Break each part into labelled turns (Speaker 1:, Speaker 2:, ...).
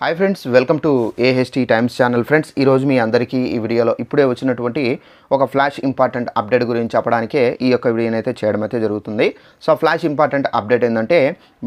Speaker 1: Hi friends welcome to AHT Times channel friends ఈరోజు మీ అందరికీ ఈ వీడియోలో ఇప్పుడే వచ్చినటువంటి ఒక ఫ్లాష్ ఇంపార్టెంట్ అప్డేట్ గురించి చెప్పడానికే ఈ యొక్క వీడియోని అయితే చేయడం అయితే జరుగుతుంది. సో ఫ్లాష్ ఇంపార్టెంట్ అప్డేట్ ఏంటంటే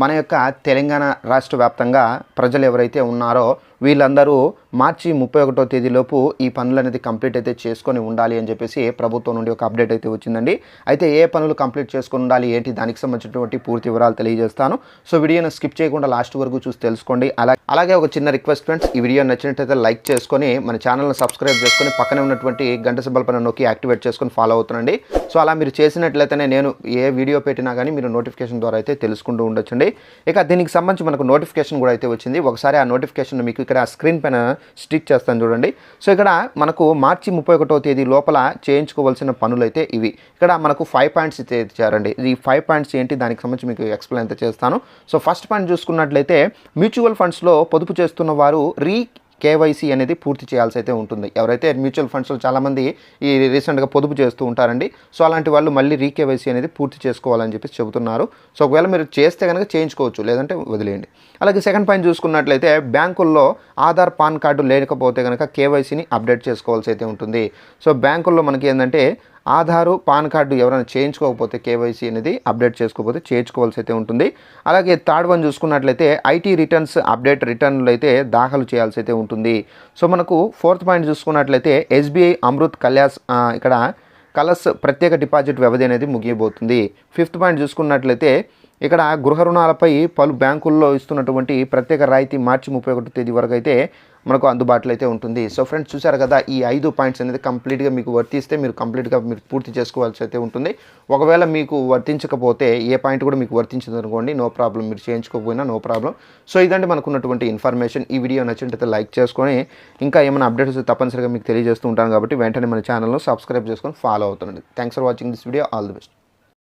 Speaker 1: మన యొక్క తెలంగాణ రాష్ట్ర వ్యాప్తంగా ప్రజలు ఎవరైతే ఉన్నారో వీళ్ళందరూ మార్చి ముప్పై ఒకటో తేదీలోపు ఈ పనులు అనేది కంప్లీట్ అయితే చేసుకొని ఉండాలి అని చెప్పేసి ప్రభుత్వం నుండి ఒక అప్డేట్ అయితే వచ్చిందండి. అయితే ఏ పనులు కంప్లీట్ చేసుకొని ఉండాలి ఏంటి దానికి సంబంధించినటువంటి పూర్తి వివరాలు తెలియజేస్తాను. సో వీడియోని స్కిప్ చేయకుండా లాస్ట్ వరకు చూసి తెలుసుకోండి. అలా అలాగే ఒక చిన్న రిక్వెస్ట్ ఫ్రెండ్స్ ఈ వీడియో నచ్చినట్లయితే లైక్ చేసుకొని మన ఛానల్ని సబ్స్క్రైబ్ చేసుకొని పక్కనే ఉన్నటువంటి గంట సింబల్ పైన నొక్కి యాక్టివేట్ చేసుకొని ఫాలో అవుతుండండి. సో అలా మీరు చేసినట్లయితేనే నేను ఏ వీడియో పెట్టినా కానీ మీరు నోటిఫికేషన్ ద్వారా అయితే తెలుసుకుంటూ ఉండొచ్చండి. ఇక దీనికి సంబంధించి మనకు నోటిఫికేషన్ కూడా అయితే వచ్చింది. ఒకసారి ఆ నోటిఫికేషన్ మీకు ఇక్కడ స్క్రీన్ పైన స్టిక్ చేస్తాను చూడండి. సో ఇక్కడ మనకు మార్చి ముప్పై ఒకటో తేదీ లోపల చేయించుకోవాల్సిన పనులు అయితే ఇవి. ఇక్కడ మనకు ఫైవ్ పాయింట్స్ అయితే ఇచ్చారండి. ఈ ఫైవ్ పాయింట్స్ ఏంటి? దానికి సంబంధించి మీకు ఎక్స్ప్లెయిన్ అయితే చేస్తాను. సో ఫస్ట్ పాయింట్ చూసుకున్నట్లయితే మ్యూచువల్ ఫండ్స్లో పొదుపు చేస్తున్న వారు రీ కేవైసీ అనేది పూర్తి చేయాల్సి అయితే ఉంటుంది. ఎవరైతే మ్యూచువల్ ఫండ్స్లో చాలామంది ఈ రీసెంట్గా పొదుపు చేస్తూ ఉంటారండి సో అలాంటి వాళ్ళు మళ్ళీ రీకేవైసీ అనేది పూర్తి చేసుకోవాలని చెప్పి చెబుతున్నారు. సో ఒకవేళ మీరు చేస్తే కనుక చేయించుకోవచ్చు లేదంటే వదిలేయండి. అలాగే సెకండ్ పాయింట్ చూసుకున్నట్లయితే బ్యాంకుల్లో ఆధార్ పాన్ కార్డు లేకపోతే కనుక కేవైసీని అప్డేట్ చేసుకోవాల్సి అయితే ఉంటుంది. సో బ్యాంకుల్లో మనకి ఏంటంటే ఆధారు పాన్ కార్డు ఎవరైనా చేయించుకోకపోతే కేవైసీ అనేది అప్డేట్ చేసుకోకపోతే చేయించుకోవాల్సి అయితే ఉంటుంది. అలాగే థర్డ్ వన్ చూసుకున్నట్లయితే ఐటీ రిటర్న్స్ అప్డేట్ రిటర్న్లు అయితే దాఖలు చేయాల్సి అయితే ఉంటుంది. సో మనకు ఫోర్త్ పాయింట్ చూసుకున్నట్లయితే ఎస్బీఐ అమృత్ కళ్యాస్ ఇక్కడ కలర్స్ ప్రత్యేక డిపాజిట్ వ్యవధి అనేది ముగియబోతుంది. ఫిఫ్త్ పాయింట్ చూసుకున్నట్లయితే ఇక్కడ గృహ రుణాలపై పలు బ్యాంకుల్లో ఇస్తున్నటువంటి ప్రత్యేక రాయితీ మార్చి ముప్పై ఒకటి తేదీ వరకు అయితే మనకు అందుబాటులో అయితే ఉంటుంది. సో ఫ్రెండ్స్ చూసారు కదా ఈ ఐదు పాయింట్స్ అనేది కంప్లీట్గా మీకు వర్తిస్తే మీరు కంప్లీట్గా మీరు పూర్తి చేసుకోవాల్సి అయితే ఉంటుంది. ఒకవేళ మీకు వర్తించకపోతే ఏ పాయింట్ కూడా మీకు వర్తించదు అనుకోండి నో ప్రాబ్లం. మీరు చేయించుకోకపోయినా నో ప్రాబ్లం. సో ఇదంటే మనకున్నటువంటి ఇన్ఫర్మేషన్. ఈ వీడియో నచ్చినట్లయితే లైక్ చేసుకొని ఇంకా ఏమైనా అప్డేట్స్ తప్పనిసరిగా మీకు తెలియజేస్తూ ఉంటాను కాబట్టి వెంటనే మన ఛానల్ను సబ్స్క్రైబ్ చేసుకొని follow అవుతుండండి. Thanks for watching this video all the best